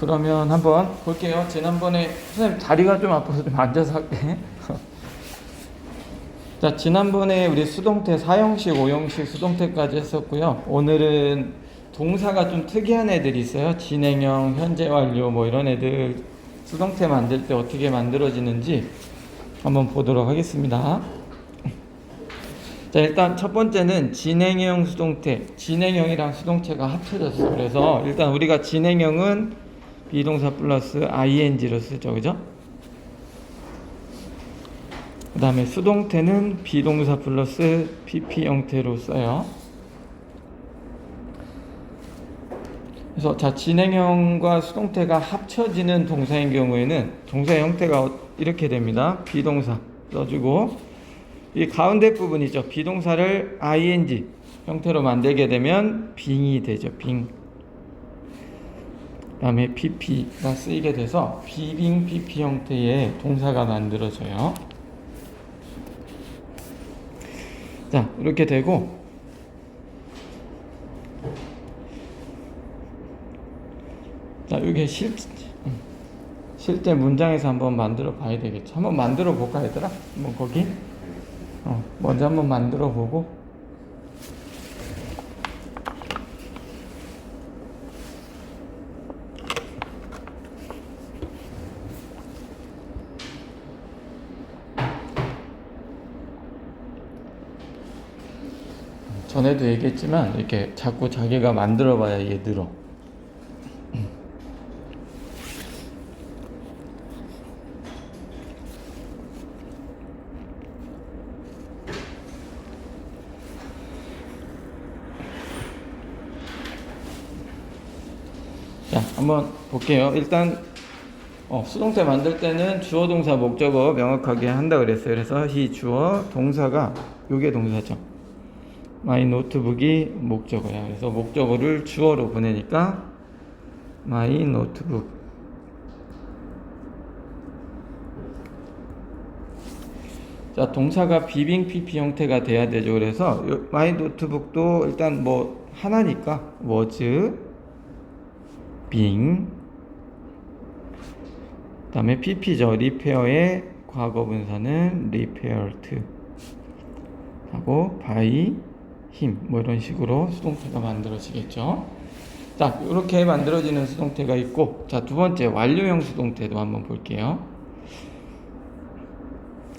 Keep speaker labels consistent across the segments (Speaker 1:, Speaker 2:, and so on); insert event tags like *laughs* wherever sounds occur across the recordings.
Speaker 1: 그러면 한번 볼게요. 지난번에 선생님 다리가 좀 아파서 좀 앉아서 할게. *laughs* 자, 지난번에 우리 수동태 4형식, 5형식 수동태까지 했었고요. 오늘은 동사가 좀 특이한 애들이 있어요. 진행형, 현재 완료 뭐 이런 애들 수동태 만들 때 어떻게 만들어지는지 한번 보도록 하겠습니다. *laughs* 자, 일단 첫 번째는 진행형 수동태. 진행형이랑 수동태가 합쳐졌어. 그래서 일단 우리가 진행형은 비동사 플러스 ing로 쓰죠. 그죠? 그 다음에 수동태는 비동사 플러스 pp 형태로 써요. 그래서 자 진행형과 수동태가 합쳐지는 동사인 경우에는 동사의 형태가 어- 이렇게 됩니다. 비동사 써주고 이 가운데 부분이죠. 비동사를 ing 형태로 만들게 되면 빙이 되죠. 빙. 그다음에 pp가 쓰이게 돼서 비빙 pp 형태의 동사가 만들어져요. 자 이렇게 되고 자 이게 실 음, 실제 문장에서 한번 만들어 봐야 되겠죠. 한번 만들어 볼까 얘들아? 한번 거기 어, 먼저 한번 만들어 보고 전에도 얘기했지만 이렇게 자꾸 자기가 만들어 봐야 이게 늘어. 자, 한번 볼게요. 일단 어, 수동태 만들 때는 주어 동사 목적어 명확하게 한다 그랬어요. 그래서 이 주어 동사가 요게 동사죠. 마이 노트북이 목적어야. 그래서 목적어를 주어로 보내니까 마이 노트북. 자, 동사가 비빙 PP 형태가 돼야 되죠. 그래서 요 마이 노트북도 일단 뭐 하나니까 was being 그다음에 pp죠. 리페어의 과거 분사는 repaired 하고 by him 뭐 이런 식으로 수동태가 만들어지겠죠. 자, 이렇게 만들어지는 수동태가 있고 자, 두 번째 완료형 수동태도 한번 볼게요.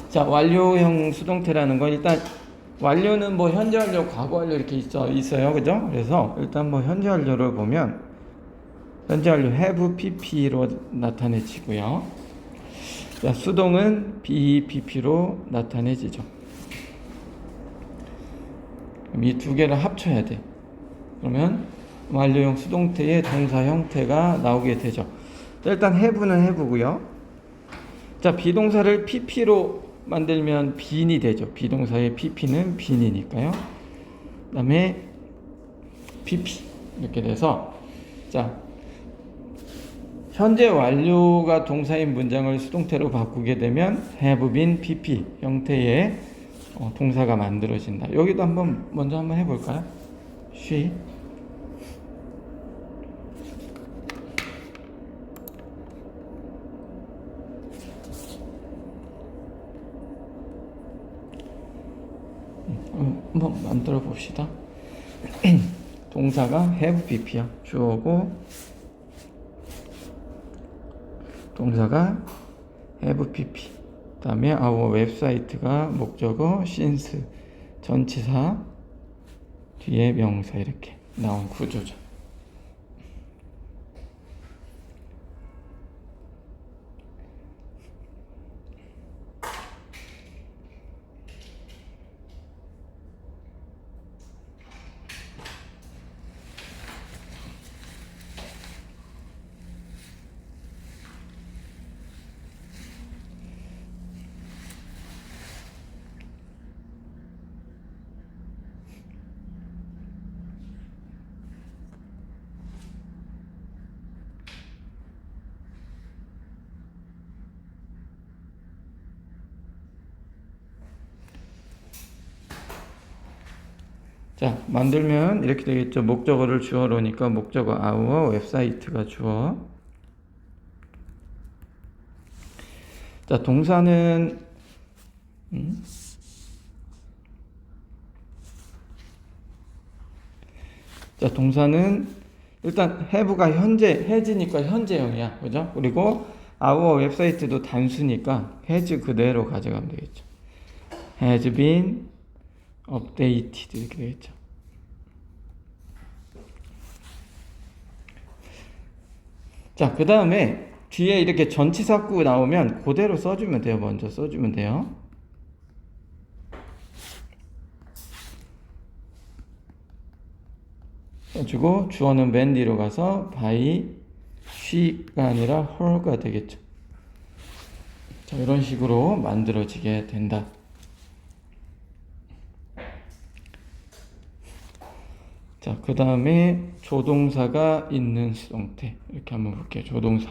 Speaker 1: 자, 완료형 수동태라는 건 일단 완료는 뭐 현재 완료, 과거 완료 이렇게 있어, 있어요. 그죠? 그래서 일단 뭐 현재 완료를 보면 현재 완료 have pp로 나타내지고요. 자, 수동은 BPP로 나타내지죠. 이 두 개를 합쳐야 돼. 그러면 완료형 수동태의 동사 형태가 나오게 되죠. 자, 일단 have는 have고요. 자, 비동사를 pp로 만들면 빈이 되죠. 비동사의 pp는 빈이니까요. 그다음에 pp 이렇게 돼서 자, 현재 완료가 동사인 문장을 수동태로 바꾸게 되면 have been pp 형태의 어, 동사가 만들어진다. 여기도 한번 먼저 한번 해볼까요? she 음, 한번 만들어 봅시다. *clears throat* 동사가 have pp야. 주어고 동사가 have pp. 그 다음에 our 웹사이트가 목적어 since 전치사 뒤에 명사 이렇게 나온 구조죠. 자, 만들면 이렇게 되겠죠. 목적어를 주어로니까 목적어 아우어 웹사이트가 주어. 자, 동사는 음? 자, 동사는 일단 해부가 현재 해지니까 현재형이야. 그죠? 그리고 아우어 웹사이트도 단수니까 해즈 그대로 가져가면 되겠죠. has been updated 이렇게 되겠죠. 자, 그 다음에 뒤에 이렇게 전치사구 나오면 그대로 써주면 돼요. 먼저 써주면 돼요. 써주고 주어는 맨 뒤로 가서 by she가 아니라 her가 되겠죠. 자, 이런 식으로 만들어지게 된다. 자, 그 다음에 조동사가 있는 수동태. 이렇게 한번 볼게요. 조동사.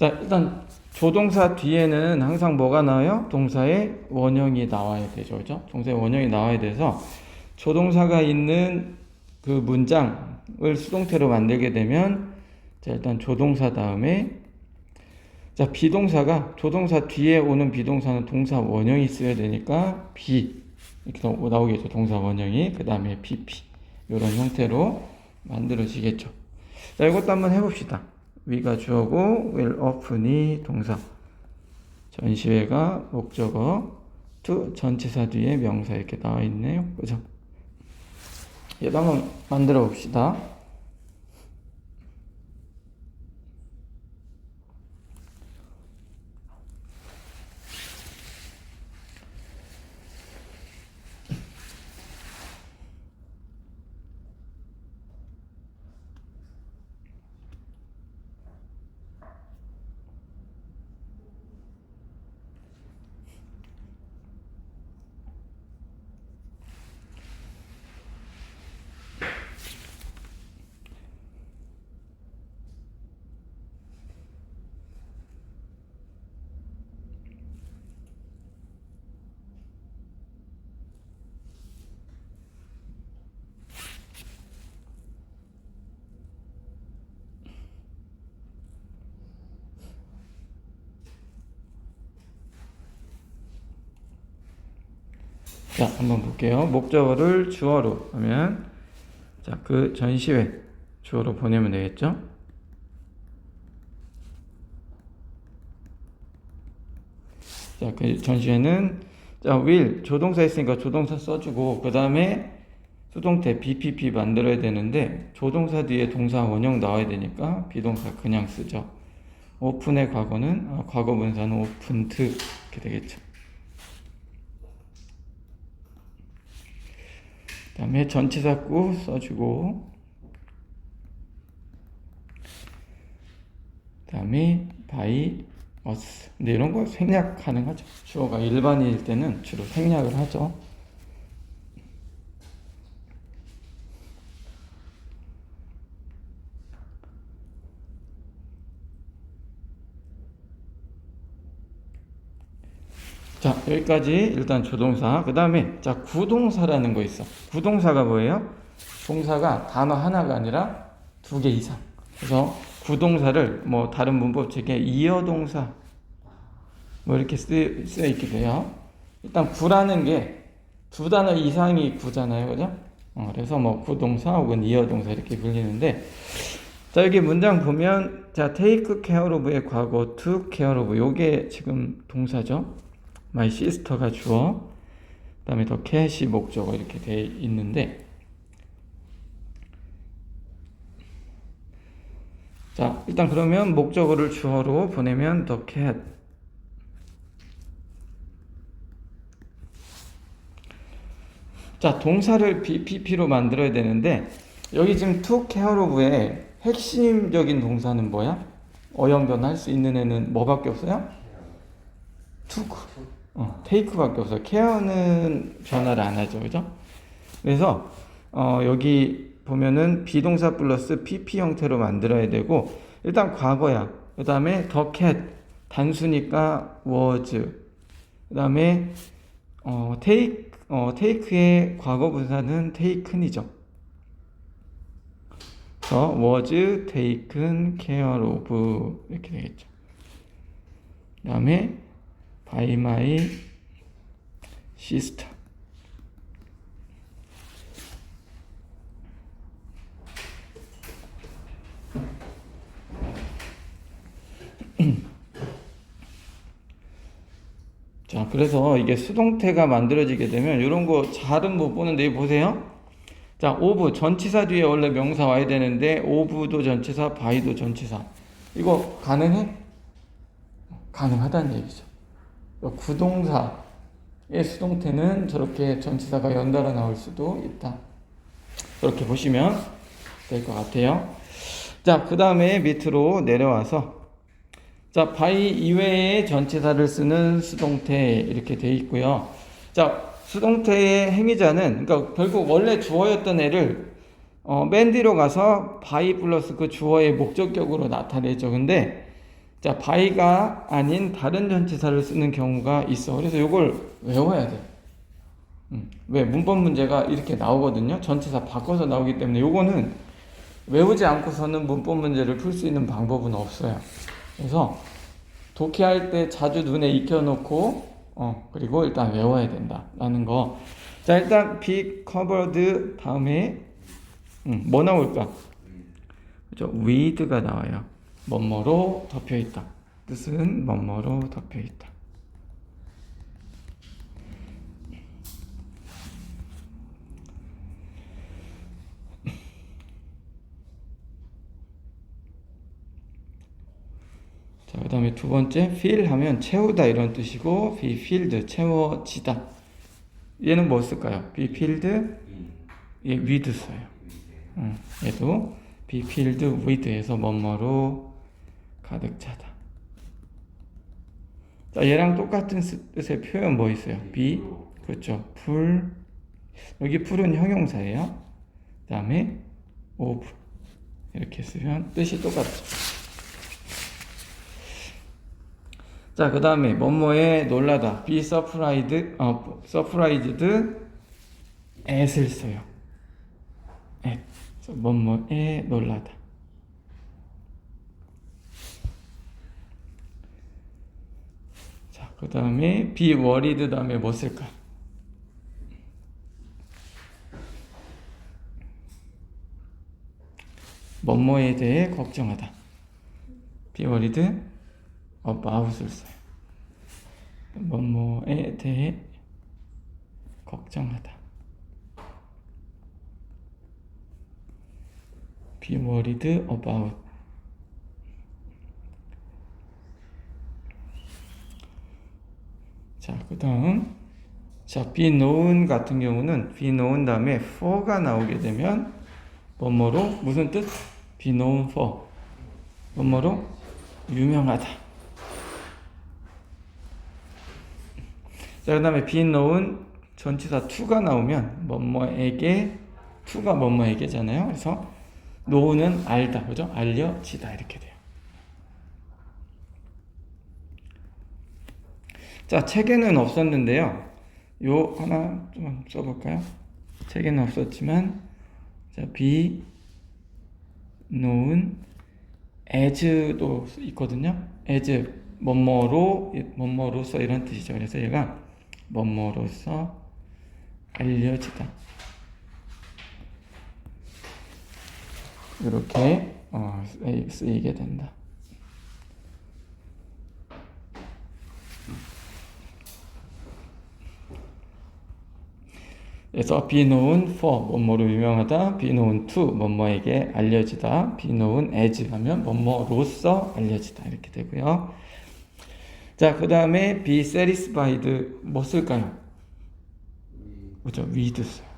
Speaker 1: 자, 일단 조동사 뒤에는 항상 뭐가 나와요? 동사의 원형이 나와야 되죠. 그죠? 동사의 원형이 나와야 돼서 조동사가 있는 그 문장을 수동태로 만들게 되면 자, 일단 조동사 다음에 자, 비동사가 조동사 뒤에 오는 비동사는 동사 원형이 있어야 되니까 비 이렇게 나- 나오겠죠. 동사 원형이 그 다음에 pp 이런 형태로 만들어지겠죠. 자, 이것도 한번 해봅시다. 위가 주어고 will open이 동사 전시회가 목적어 to 전치사 뒤에 명사 이렇게 나와 있네요. 그죠? 얘도 한번 만들어 봅시다. 자, 한번 볼게요. 목적어를 주어로 하면 자, 그 전시회 주어로 보내면 되겠죠? 자, 그 전시회는 자, will 조동사 했으니까 조동사 써주고 그 다음에 수동태 BPP 만들어야 되는데 조동사 뒤에 동사 원형 나와야 되니까 비동사 그냥 쓰죠. 오픈의 과거는 아, 과거 분사는 오픈트 이렇게 되겠죠. 그 다음에 전치사구 써주고 그 다음에 by us 근데 이런 거 생략 가능하죠. 주어가 일반인일 때는 주로 생략을 하죠 자 여기까지 일단 조동사. 그 다음에 자 구동사라는 거 있어. 구동사가 뭐예요? 동사가 단어 하나가 아니라 두 개 이상. 그래서 구동사를 뭐 다른 문법책에 이어동사 뭐 이렇게 쓰, 쓰여 있게 돼요. 일단 구라는 게 두 단어 이상이 구잖아요. 그죠? 어, 그래서 뭐 구동사 혹은 이어동사 이렇게 불리는데 자 여기 문장 보면 자 take care of의 과거 took care of. 요게 지금 동사죠 my sister가 주어 그 다음에 더 cat이 목적어 이렇게 돼 있는데 자 일단 그러면 목적어를 주어로 보내면 the cat 자 동사를 BPP로 만들어야 되는데 여기 지금 took care of의 핵심적인 동사는 뭐야? 어영 변할 수 있는 애는 뭐밖에 없어요? took 어, 테이크밖에 없어요. 케어는 변화를 안 하죠. 그죠? 그래서 어, 여기 보면은 비동사 플러스 PP 형태로 만들어야 되고 일단 과거야. 그 다음에 the cat 단수니까 was 그 다음에 어, take 어, take의 과거 분사는 taken이죠. 그래서 was taken care of 이렇게 되겠죠. 그 다음에 by my sister. 자, 그래서 이게 수동태가 만들어지게 되면 이런 거 잘은 못 보는데 이거 보세요. 자, 오브 전치사 뒤에 원래 명사 와야 되는데 오브도 전치사, 바이도 전치사. 이거 가능해? 가능하다는 얘기죠. 구동사의 수동태는 저렇게 전치사가 연달아 나올 수도 있다. 그렇게 보시면 될 것 같아요. 자, 그 다음에 밑으로 내려와서 자, 바이 이외의 전치사를 쓰는 수동태 이렇게 돼 있고요. 자, 수동태의 행위자는 그러니까 결국 원래 주어였던 애를 어, 맨 뒤로 가서 바이 플러스 그 주어의 목적격으로 나타내죠. 근데 자, 바이가 아닌 다른 전치사를 쓰는 경우가 있어. 그래서 이걸 외워야 돼. 음, 왜 문법 문제가 이렇게 나오거든요. 전치사 바꿔서 나오기 때문에 요거는 외우지 않고서는 문법 문제를 풀 수 있는 방법은 없어요. 그래서 독해할 때 자주 눈에 익혀놓고 어 그리고 일단 외워야 된다라는 거. 자 일단 be covered 다음에 음, 뭐 나올까? 그죠? with가 나와요. 뭐뭐로 덮여 있다. 뜻은 뭐뭐로 덮여 있다. 자, 그 다음에 두 번째, fill 하면 채우다 이런 뜻이고, be filled, 채워지다. 얘는 뭐 쓸까요? be filled, 예, with 써요. 음, 얘도 be filled with에서 뭐뭐로 가득 차다. 자, 얘랑 똑같은 쓰- 뜻의 표현 뭐 있어요? be, 그렇죠. 풀, 여기 풀은 형용사예요. 그 다음에 of, 이렇게 쓰면 뜻이 똑같죠. 자, 그 다음에 뭐뭐에 놀라다. be surprised, 어, surprised at을 써요. at. 뭐뭐에 놀라다. 자, 그 다음에 be worried 다음에 뭐 쓸까? 뭐뭐에 대해 걱정하다. be worried about을 써요. 뭐뭐에 대해 걱정하다. be worried about. 자, 그 다음. 자, be known 같은 경우는 be known 다음에 for가 나오게 되면 뭐뭐로 무슨 뜻? be known for. 뭐뭐로 유명하다. 자, 그 다음에 be known 전치사 to가 나오면 뭐뭐에게 to가 뭐뭐에게잖아요. 그래서 know는 알다, 그죠? 알려지다 이렇게 돼요. 자, 책에는 없었는데요. 요 하나 좀 써볼까요? 책에는 없었지만 자, be known as도 있거든요. as 뭐뭐로 뭐뭐로서 이런 뜻이죠. 그래서 얘가 뭐뭐로서 알려지다. 이렇게 어, 쓰이- 쓰이게 된다. 그래서 be known for 뭐뭐로 유명하다, be known to 뭐뭐에게 알려지다, be known as 하면 뭐뭐로서 알려지다 이렇게 되고요. 자, 그 다음에 be satisfied 뭐 쓸까요? 그죠? with 써요.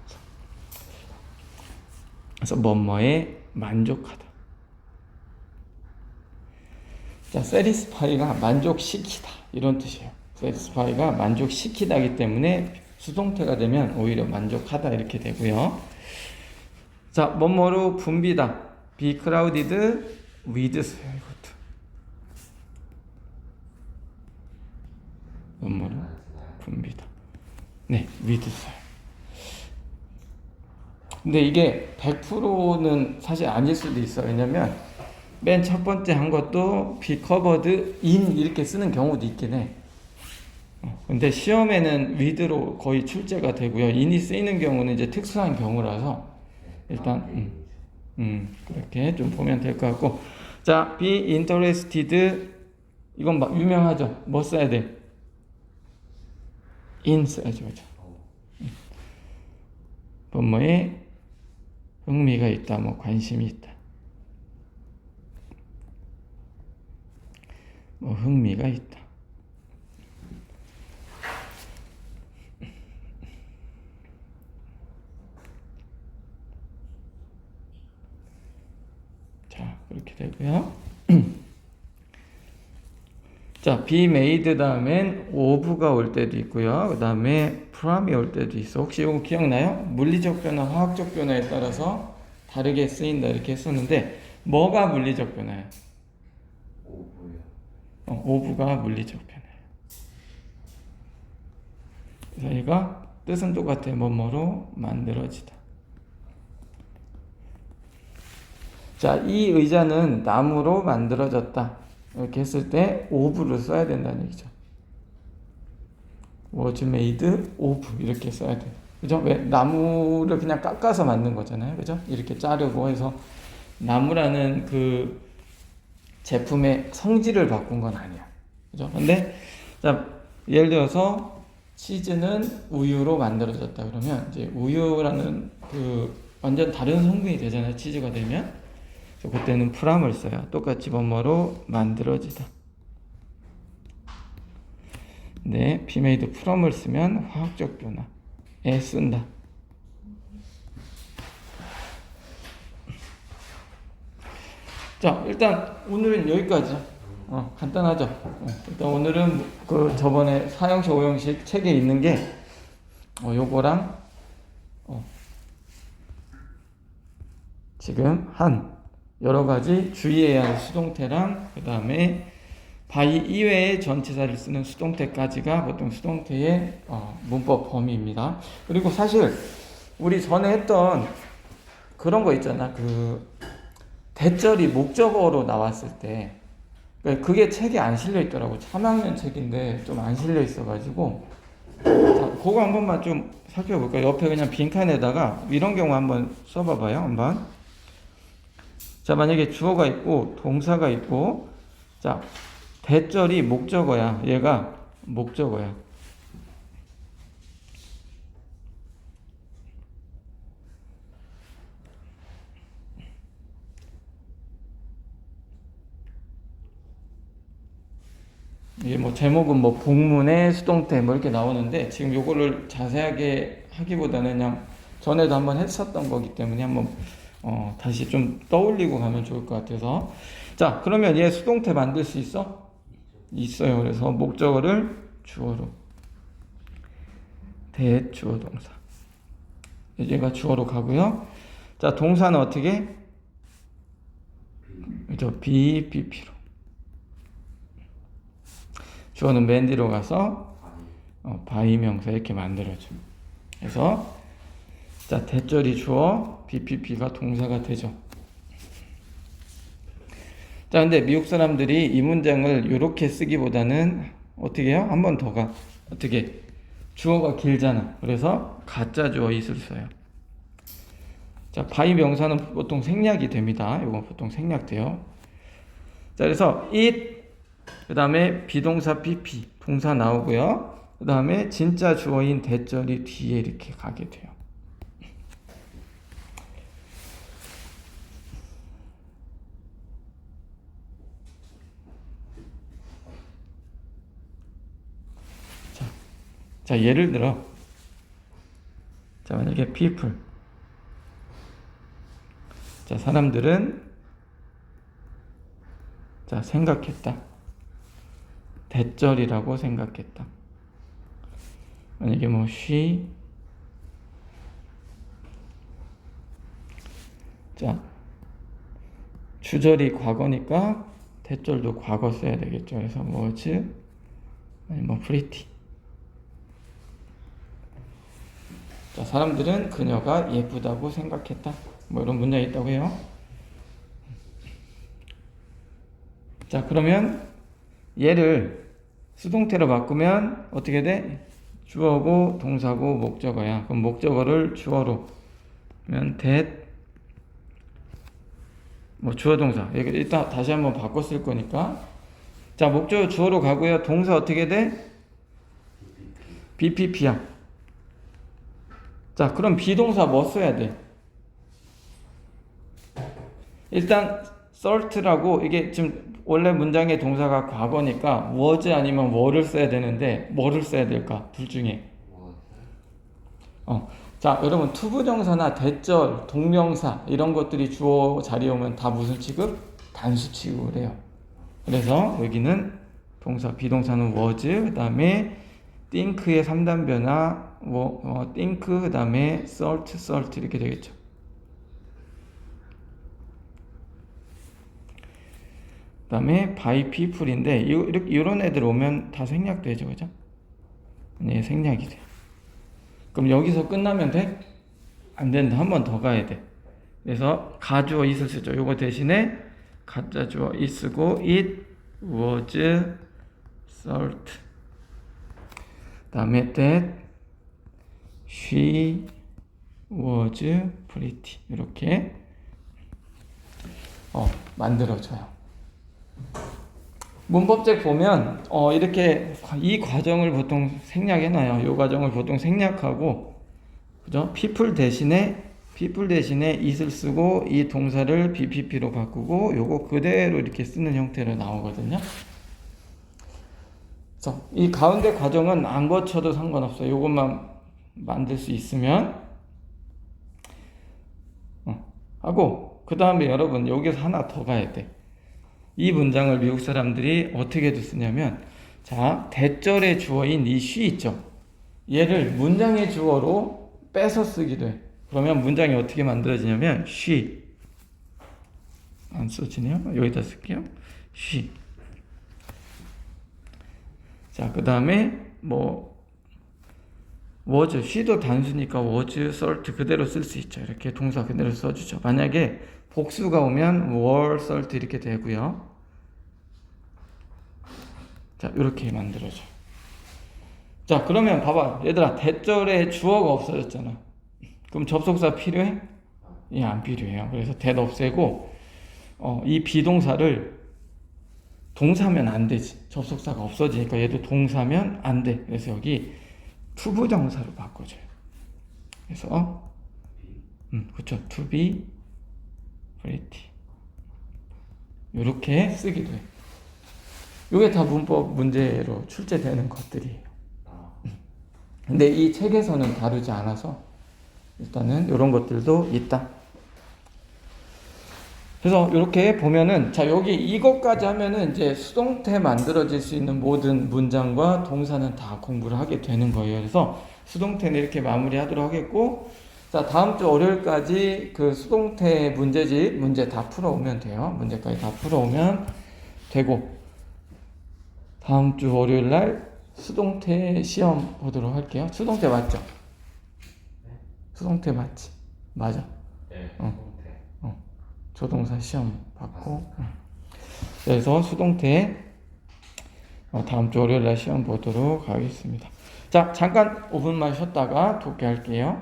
Speaker 1: 그래서 뭐뭐에 만족하다. 자, satisfy가 만족시키다 이런 뜻이에요. satisfy가 만족시키다기 때문에 수동태가 되면 오히려 만족하다 이렇게 되고요. 자, 뭐뭐로 붐비다. be crowded with 이것도. 뭐뭐로 붐비다. 네, with. 근데 이게 100%는 사실 아닐 수도 있어요. 왜냐면 맨 첫 번째 한 것도 be covered in 이렇게 쓰는 경우도 있긴 해. 어, 근데 시험에는 with로 거의 출제가 되고요. in이 쓰이는 경우는 이제 특수한 경우라서 일단 음, 음, 그렇게 좀 보면 될 것 같고 자 be interested 이건 막 유명하죠. 뭐 써야 돼? in 써야죠, 그죠? 음. 뭐뭐에 흥미가 있다, 뭐 관심이 있다. 뭐 흥미가 있다. 자, 그렇게 되고요. *clears throat* 자, be made 다음엔 of가 올 때도 있고요. 그 다음에 from이 올 때도 있어. 혹시 이거 기억나요? 물리적 변화, 화학적 변화에 따라서 다르게 쓰인다 이렇게 했었는데 뭐가 물리적 변화예요?
Speaker 2: 오브요.
Speaker 1: 어, 오브가 물리적 변화예요. 그래서 얘가 뜻은 똑같아. 뭐뭐로 만들어지다. 자, 이 의자는 나무로 만들어졌다. 이렇게 했을 때 오브를 써야 된다는 얘기죠. was made of 이렇게 써야 돼. 그죠? 왜 나무를 그냥 깎아서 만든 거잖아요. 그죠? 이렇게 자르고 해서 나무라는 그 제품의 성질을 바꾼 건 아니야. 그죠? 근데 자, 예를 들어서 치즈는 우유로 만들어졌다 그러면 이제 우유라는 그 완전 다른 성분이 되잖아요. 치즈가 되면. 그때는 프람을 써요. 똑같이 뭐뭐로 만들어지다. 네, 비메이드 프럼을 쓰면 화학적 변화에 쓴다. 자, 일단 오늘은 여기까지. 어, 간단하죠. 어, 일단 오늘은 그 저번에 4형식, 5형식 책에 있는 게 어, 요거랑 어, 지금 한 여러 가지 주의해야 할 수동태랑 그 다음에 바이 이외의 전치사를 쓰는 수동태까지가 보통 수동태의 어, 문법 범위입니다. 그리고 사실 우리 전에 했던 그런 거 있잖아. 그 대절이 목적어로 나왔을 때 그러니까 그게 책에 안 실려 있더라고. 3학년 책인데 좀 안 실려 있어가지고 자, 그거 한 번만 좀 살펴볼까요? 옆에 그냥 빈칸에다가 이런 경우 한번 써봐봐요. 한번. 자, 만약에 주어가 있고 동사가 있고 자, 대절이 목적어야. 얘가 목적어야. 이게 뭐 제목은 뭐 복문의 수동태 뭐 이렇게 나오는데 지금 요거를 자세하게 하기보다는 그냥 전에도 한번 했었던 거기 때문에 한번 어, 다시 좀 떠올리고 가면 좋을 것 같아서. 자 그러면 얘 수동태 만들 수 있어? 있어요. 그래서 목적어를 주어로. 대주어 동사. 얘가 주어로 가고요. 자 동사는 어떻게? 그죠? be, BP로. 주어는 맨 뒤로 가서 어, 바이 명사 이렇게 만들어줘 그래서 자, 대절이 주어, BPP가 동사가 되죠. 자, 근데 미국 사람들이 이 문장을 이렇게 쓰기보다는 어떻게 해요? 한 번 더 가. 어떻게? 주어가 길잖아. 그래서 가짜 주어 it을 써요. 자, 바이 명사는 보통 생략이 됩니다. 이거 보통 생략돼요. 자, 그래서 it, 그 다음에 비동사 PP, 동사 나오고요. 그 다음에 진짜 주어인 대절이 뒤에 이렇게 가게 돼요. 자, 예를 들어, 자, 만약에 people. 자, 사람들은, 자, 생각했다. 대절이라고 생각했다. 만약에 뭐, she, 자, 주절이 과거니까 대절도 과거 써야 되겠죠. 그래서 was, 아니 뭐, pretty. 자, 사람들은 그녀가 예쁘다고 생각했다. 뭐 이런 문장이 있다고 해요. 자, 그러면 얘를 수동태로 바꾸면 어떻게 돼? 주어고 동사고 목적어야. 그럼 목적어를 주어로 그러면 that 뭐 주어 동사. 이거 일단 다시 한번 쓸 거니까. 자, 목적어 주어로 가고요. 동사 어떻게 돼? BPP야. 자, 그럼 비동사 뭐 써야 돼? 일단 salt라고 이게 지금 원래 문장의 동사가 과거니까 was 아니면 were를 써야 되는데 뭐를 써야 될까? 둘 중에.
Speaker 2: 뭐
Speaker 1: 어. 자, 여러분 투부정사나 대절, 동명사 이런 것들이 주어 자리에 오면 다 무슨 취급? 단수 취급을 해요. 그래서 여기는 동사 비동사는 was 그다음에 think의 3단 변화 뭐 어, think 그다음에 salt salt 이렇게 되겠죠. 그다음에 by people인데 이- 이렇게 이런 애들 오면 다 생략되죠, 그죠? 네, 생략이 돼. 그럼 여기서 끝나면 돼? 안 된다. 한 번 더 가야 돼. 그래서 가주어 it을 쓰죠. 요거 대신에 가짜 주어 it 쓰고 it was salt. 그다음에 that she was pretty. 이렇게 어, 만들어져요. 문법책 보면 어, 이렇게 이 과정을 보통 생략해 놔요. 이 과정을 보통 생략하고 그죠? people 대신에 people 대신에 it을 쓰고 이 동사를 BPP로 바꾸고 요거 그대로 이렇게 쓰는 형태로 나오거든요. 그래서 이 가운데 과정은 안 거쳐도 상관없어요. 요것만 만들 수 있으면 어, 하고 그 다음에 여러분 여기서 하나 더 가야 돼. 이 문장을 미국 사람들이 어떻게도 쓰냐면 자 대절의 주어인 이 she 있죠. 얘를 문장의 주어로 빼서 쓰기도 해. 그러면 문장이 어떻게 만들어지냐면 she 안 써지네요. 여기다 쓸게요. she 자, 그 다음에 뭐 was, she도 단수니까 was, salt 그대로 쓸 수 있죠. 이렇게 동사 그대로 써주죠. 만약에 복수가 오면 were, salt 이렇게 되고요. 자, 이렇게 만들어져. 자, 그러면 봐봐. 얘들아, 대절에 주어가 없어졌잖아. 그럼 접속사 필요해? 예, 안 필요해요. 그래서 that 없애고, 어, 이 비동사를 동사면 안 되지. 접속사가 없어지니까 얘도 동사면 안 돼. 그래서 여기 투부정사로 바꿔줘요. 그래서 음, 그렇죠. to pretty. 이렇게 쓰기도 해. 이게 다 문법 문제로 출제되는 것들이에요.
Speaker 2: 아,
Speaker 1: 근데 이 책에서는 다루지 않아서 일단은 이런 것들도 있다. 그래서 이렇게 보면은 자 여기 이것까지 하면은 이제 수동태 만들어질 수 있는 모든 문장과 동사는 다 공부를 하게 되는 거예요. 그래서 수동태는 이렇게 마무리하도록 하겠고 자 다음 주 월요일까지 그 수동태 문제집 문제 다 풀어오면 돼요. 문제까지 다 풀어오면 되고 다음 주 월요일 날 수동태 시험 보도록 할게요. 수동태 맞죠? 수동태 맞지? 맞아.
Speaker 2: 네.
Speaker 1: 어. 조동사 시험 받고 응. 그래서 수동태 어, 다음 주 월요일 날 시험 보도록 하겠습니다. 자 잠깐 5분만 쉬었다가 돕게 할게요.